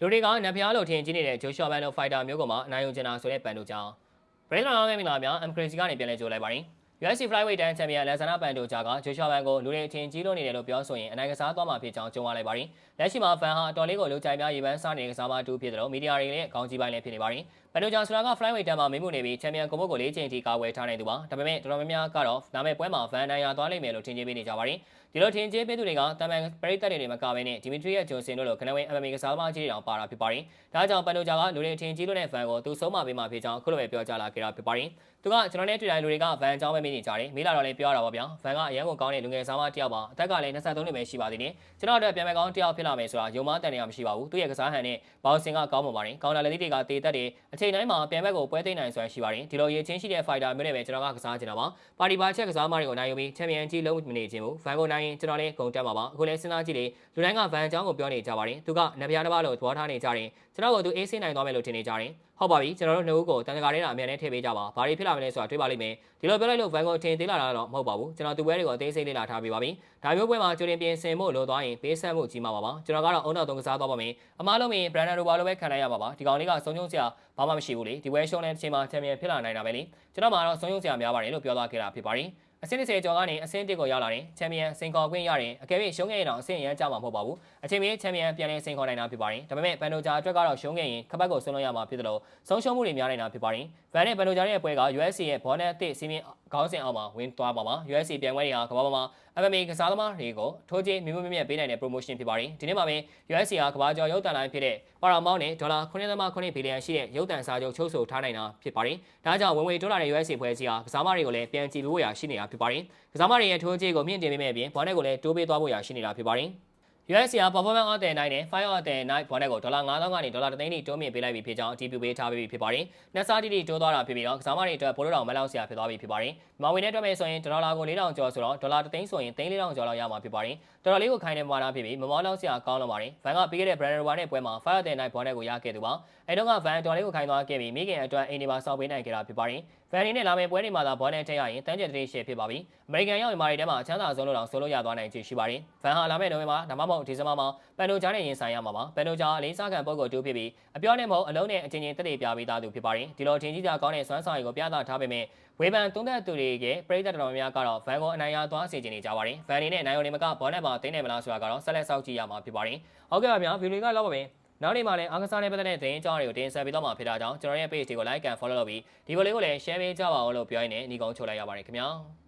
လူတွေကနဖျားလို့ထင်ကြီးနေတဲ့ဂျိုရှော့ဘန်တို့ဖိုက်တာမျိုးကမှအနိုင်ယူချင်တာဆိုတဲ့ပန်တို့ကြောင့်ဘရိတ်လောင်ရဲ့မင်္ဂလာများ MCRC ကနေပြန်လည်ကြိုလိုက်ပါရင် UFC Flyweight တန်းချန်ပီယံလက်ဆန္ဒပန်တို့ကြားကဂျိုရှော့ဘန်ကိုလူတွေအထင်ကြီးလို့နေတယ်လို့ပြောဆိုရင်အနိုင်ကစားသွားမှာဖြစ်ကြောင်းကြုံရလိုက်ပါရင်လက်ရှိမှာဖန်ဟာအတော်လေးကိုလူကြိုက်များရေပန်းစားနေတဲ့ကစားမတူဖြစ်တယ်လို့မီဒီယာတွေလည်းအကောင်းကြီးပိုင်းလည်းဖြစ်နေပါရင်ပန်တို့ကြောင့်ဆလာက Flyweight တန်းမှာမင်းမှုနေပြီးချန်ပီယံကိုဘုတ်ကို၄ချိန်ထိကာဝယ်ထားနိုင်သူပါဒါပေမဲ့တော်တော်များများကတော့နာမည်ပွဲမှာဖန်နိုင်ရသွားလိမ့်မယ်လို့ထင်ကြေးပေးနေကြပါရင်ဒီလိုထင်ကြေးပေးသူတွေကတမန်ပရိသတ်တွေမကဘဲနဲ့ဒီမီထရီယက်ဂျွန်ဆင်တို့လိုကနဝင်း MMA ကစားသမားကြီးတွေတောင်ပါတာဖြစ်ပါတယ်။ဒါကြောင့်ပန်တိုဂျာကလူတွေထင်ကြီးလို့တဲ့ဖန်ကိုသူဆုံးမပေးမှဖြစ်ကြောင်းခုလိုပဲပြောကြားလာခဲ့တာဖြစ်ပါတယ်။သူကကျွန်တော်နဲ့တွေ့တိုင်းလူတွေကဗန်အကြောင်းပဲမေးနေကြတယ်။မေးလာတော့လည်းပြောရတာပါဗျာ။ဗန်ကအရန်ကိုကောင်းတဲ့လူငယ်စားမတစ်ယောက်ပါ။အသက်ကလည်း23နှစ်ပဲရှိပါသေးတယ်။ကျွန်တော်တို့ပြန်မဲ့ကောင်းတစ်ယောက်ဖြစ်လာမယ်ဆိုတာယုံမတန်နေရမရှိပါဘူး။သူ့ရဲ့ကစားဟန်နဲ့ဘောင်စင်ကကောင်းပါပါတယ်။ကောင်းတာလည်းတွေကတေတက်တယ်။အချိန်တိုင်းမှာပြန်ဘက်ကိုပွဲသိမ်းနိုင်စွမ်းရှိပါတယ်။ဒီလိုရေးချင်းရှိတဲ့ fighter မျိုးနဲ့ပဲကျွန်တော်ကကစားချင်တာပါ။ပါတီပါချက်ကစားမတွေကိုနိုင်ယူပြီးချန်ပီယံကြီးလုံးမနေခြင်းဘူး။ဗန်ကိုနိုင်ရင်ကျွန်တော်လည်းဂုံတက်မှာပါ။အခုလည်းစဉ်းစားကြည့်လေလူတိုင်းကဗန်အကြောင်းကိုပြောနေကြပါတယ်။သူကနဗျာတစ်ပါးလို့သဘောထားနေကြတယ်။ကျွန်တော်ကသူအေးဆေးနိုင်သွားမယ်လို့ထင်နေကြတယ်။ဟုတ်ပါပြီကျွန်တော်တို့နှစ်ဦးကိုတန်တကာလေးတာအမြန်နဲ့ထည့်ပေးကြပါ။ဘာတွေဖြစ်လာမလဲဆိုတာတွေးပါလိမ့်မယ်။ဒီလိုပြောလိုက်လို့ဗန်ကိုထင်သေးလာတာတော့မဟုတ်ပါဘူး။ကျွန်တော်သူပွဲတွေကိုအသေးစိတ်လေ့လာထားပေးပါပြီ။ဒါမျိုးပွဲမှာကြိုတင်ပြင်ဆင်ဖို့လိုသွားရင်ပေးဆက်မှုကြီးမှာပါပါ။ကျွန်တော်ကတော့အုံနောက်သုံးကစားသွားပါမယ်။အမားလုံးရင်ဘရန်ဒန်ရိုဘာလိုပဲခံလိုက်ရပါပါ။ဒီကောင်လေးကဆုံးရှုံးစရာဘာမှမရှိဘူးလေ။ဒီပွဲရှုံးတဲ့အချိန်မှာချန်ပီယံဖြစ်လာနိုင်တာပဲလေ။ကျွန်တော်မှတော့ဆုံးရှုံးစရာများပါတယ်လို့ပြောသွားခဲ့တာဖြစ်ပါတယ်။ အဆင့်20ကျော်ကနေအဆင့်1ကိုရောက်လာတယ်ချန်ပီယံစင်ခေါ်ခွင့်ရတယ်အကယ်၍ရှုံးခဲ့ရင်တော့အဆင့်ရမ်းကြမှာမဟုတ်ပါဘူးအချိန်မီချန်ပီယံပြန်လည်စင်ခေါ်နိုင်တာဖြစ်ပါတယ်ဒါပေမဲ့ဘန်ဒိုဂျာအတွက်ကတော့ရှုံးခဲ့ရင်ခပတ်ကိုဆွလုံးရမှာဖြစ်တယ်လို့ဆုံးရှုံးမှုတွေများနေတာဖြစ်ပါတယ်ဗန်နဲ့ဘန်ဒိုဂျာရဲ့ပွဲက UFC ရဲ့ဘောနက်အသစ်စီမင်း ခေါင်းစဉ်အောက်မှာဝင်သွားပါမှာ UFC ပြန်ပွဲတွေဟာကမ္ဘာပေါ်မှာ MMA ကစားသမားတွေကိုထိုးချင်းမြင့်မြင့်ပေးနိုင်တဲ့ promotion ဖြစ်ပါတယ်ဒီနေ့မှာပဲ UFC ဟာကမ္ဘာကျော်ရုပ်သံလိုင်းဖြစ်တဲ့ Paramount နဲ့ဒေါ်လာ9.8ဘီလီယံရှိတဲ့ရုပ်သံစာချုပ်ချုပ်ဆိုထားနိုင်တာဖြစ်ပါတယ်ဒါကြောင့်ဝင်ဝင်တိုးလာတဲ့ UFC ပွဲစီဟာကစားသမားတွေကိုလည်းပြန်ကြည့်လို့ရရှိနေတာဖြစ်ပါတယ်ကစားသမားတွေရဲ့ထိုးချင်းကိုမြင့်တင်ပေးမဲ့အပြင်ဘောနက်ကိုလည်းတိုးပေးသွားဖို့ရရှိနေတာဖြစ်ပါတယ် USC က performance of the night နဲ့ fire of the night ဘောနဲ့ကိုဒေါ်လာ9000ကနေဒေါ်လာ3000ထိတိုးမြင့်ပေးလိုက်ပြီဖြစ်ကြောင်းအတည်ပြုပေးထားပြီးဖြစ်ပါတယ်။နှစ်စားတိတိတိုးသွားတာဖြစ်ပြီးတော့ကစားမတွေအတွက်ပိုလို့တော်မလောက်စရာဖြစ်သွားပြီဖြစ်ပါတယ်။မဝင်တဲ့အတွက်မဲ့ဆိုရင်ဒေါ်လာကို4000ကျော်ဆိုတော့ဒေါ်လာ3000ဆိုရင်3000ကျော်လောက်ရမှာဖြစ်ပါတယ်။ဒေါ်လာလေးကိုခိုင်းနေမှာလားဖြစ်ပြီးမမောလောက်စရာကောင်းလို့ပါတယ်။ဗန်ကပြီးခဲ့တဲ့ brand rover နဲ့ပွဲမှာ fire of the night ဘောနဲ့ကိုရခဲ့သူပါ။အဲတော့ကဗန်ဒေါ်လာလေးကိုခိုင်းသွားခဲ့ပြီးမိခင်အတွက်အိမ်ဒီမှာစောက်ပေးနိုင်ခဲ့တာဖြစ်ပါတယ်။ဗန်နေနဲ့လာမယ့်ပွဲတွေမှာသာဘောနဲ့ထည့်ရရင်တန်းကျက်တရေရှယ်ဖြစ်ပါပြီ။အမေရိကန်ရောက်ရင်မာရီထဲမှာအချမ်းသာဆုံးလို့တောင်ဆိုလို့ရသွားနိုင်ချေရှိပါတယ်။ဗန်ဟာလာမယ့်နိုဝင်ဘာဒါမှမဟုတ်ဒီဇင်ဘာမှာပန်နိုဂျာနဲ့ရင်ဆိုင်ရမှာပါပန်နိုဂျာအလေးစားခံပုဂ္ဂိုလ်တူဖြစ်ပြီးအပြောနဲ့မဟုတ်အလုံးနဲ့အချင်းချင်းတက်တည်ပြပေးသားသူဖြစ်ပါတယ်ဒီလိုထင်ကြီးကြကောင်းတဲ့စွမ်းဆောင်ရည်ကိုပြသထားပေမဲ့ဝေဖန်သုံးသက်သူတွေရဲ့ပြည်သက်တော်များကတော့ဗန်ကိုအနိုင်ရသွားစေချင်နေကြပါတယ်ဗန်နေနဲ့နိုင်ရုံနေမကဘောနက်မှာတင်းနေမလားဆိုတာကတော့ဆက်လက်စောင့်ကြည့်ရမှာဖြစ်ပါတယ်ဟုတ်ကဲ့ပါဗျာဗီဒီယိုကလောက်ပါပဲနောက်နေ့မှာလည်းအားကစားနဲ့ပတ်သက်တဲ့သတင်းအကြောင်းတွေကိုတင်ဆက်ပေးတော့မှာဖြစ်တာကြောင့်ကျွန်တော်ရဲ့ page တွေကို like and follow လုပ်ပြီးဒီဗီဒီယိုလေးကိုလည်း share ပေးကြပါဦးလို့ပြောရင်းနဲ့ညီကုန်းချုပ်လိုက်ရပါတယ်ခင်ဗျာ